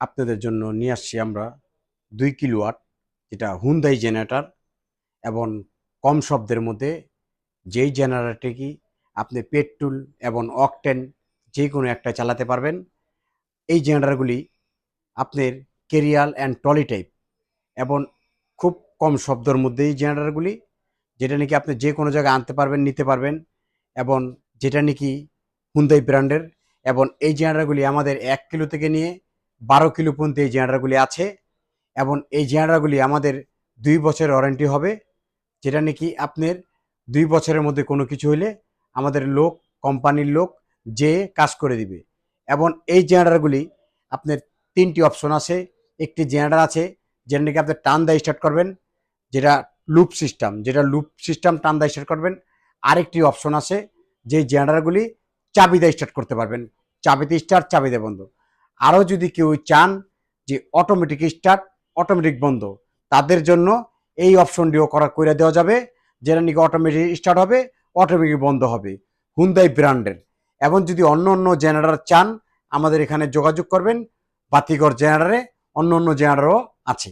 আপনাদের জন্য নিয়ে আসছি আমরা দুই কিলোয়াট যেটা হুন্দাই জেনারেটার এবং কম শব্দের মধ্যে যেই জেনারেটর কি আপনি পেট্রোল এবং অকটেন যে কোনো একটা চালাতে পারবেন। এই জেনারেটরগুলি আপনার কেরিয়াল অ্যান্ড টলি টাইপ এবং খুব কম শব্দের মধ্যে এই জেনারেটরগুলি যেটা নাকি আপনি যে কোনো জায়গায় আনতে পারবেন, নিতে পারবেন এবং যেটা নাকি হুন্দাই ব্র্যান্ডের এবং এই জেনারেটরগুলি আমাদের এক কিলো থেকে নিয়ে বারো কিলো পর্যন্ত এই জেনারেটরগুলি আছে এবং এই জেনারেটরগুলি আমাদের দুই বছরের ওয়ারেন্টি হবে, যেটা নাকি আপনার দুই বছরের মধ্যে কোনো কিছু হইলে আমাদের লোক, কোম্পানির লোক যে কাজ করে দিবে। এবং এই জেনারেটরগুলি আপনার তিনটি অপশন আছে, একটি জেনারেটর আছে যেটা নাকি আপনি টান দিয়ে স্টার্ট করবেন, যেটা লুপ সিস্টেম যেটা লুপ সিস্টেম টান দিয়ে স্টার্ট করবেন। আরেকটি অপশন আছে যে জেনারেটরগুলি চাবি দিয়ে স্টার্ট করতে পারবেন। চাবিতে স্টার্ট চাবি চাবিতে বন্ধ। আরও যদি কেউ চান যে অটোমেটিক স্টার্ট অটোমেটিক বন্ধ, তাদের জন্য এই অপশনটিও করা করে দেওয়া যাবে, যেটা নাকি অটোমেটিক স্টার্ট হবে অটোমেটিক বন্ধ হবে হুন্দাই ব্র্যান্ডের এবং যদি অন্য অন্য জেনারেটার চান, আমাদের এখানে যোগাযোগ করবেন, বাতিঘর জেনারেটারে অন্য অন্য জেনারেটরও আছে।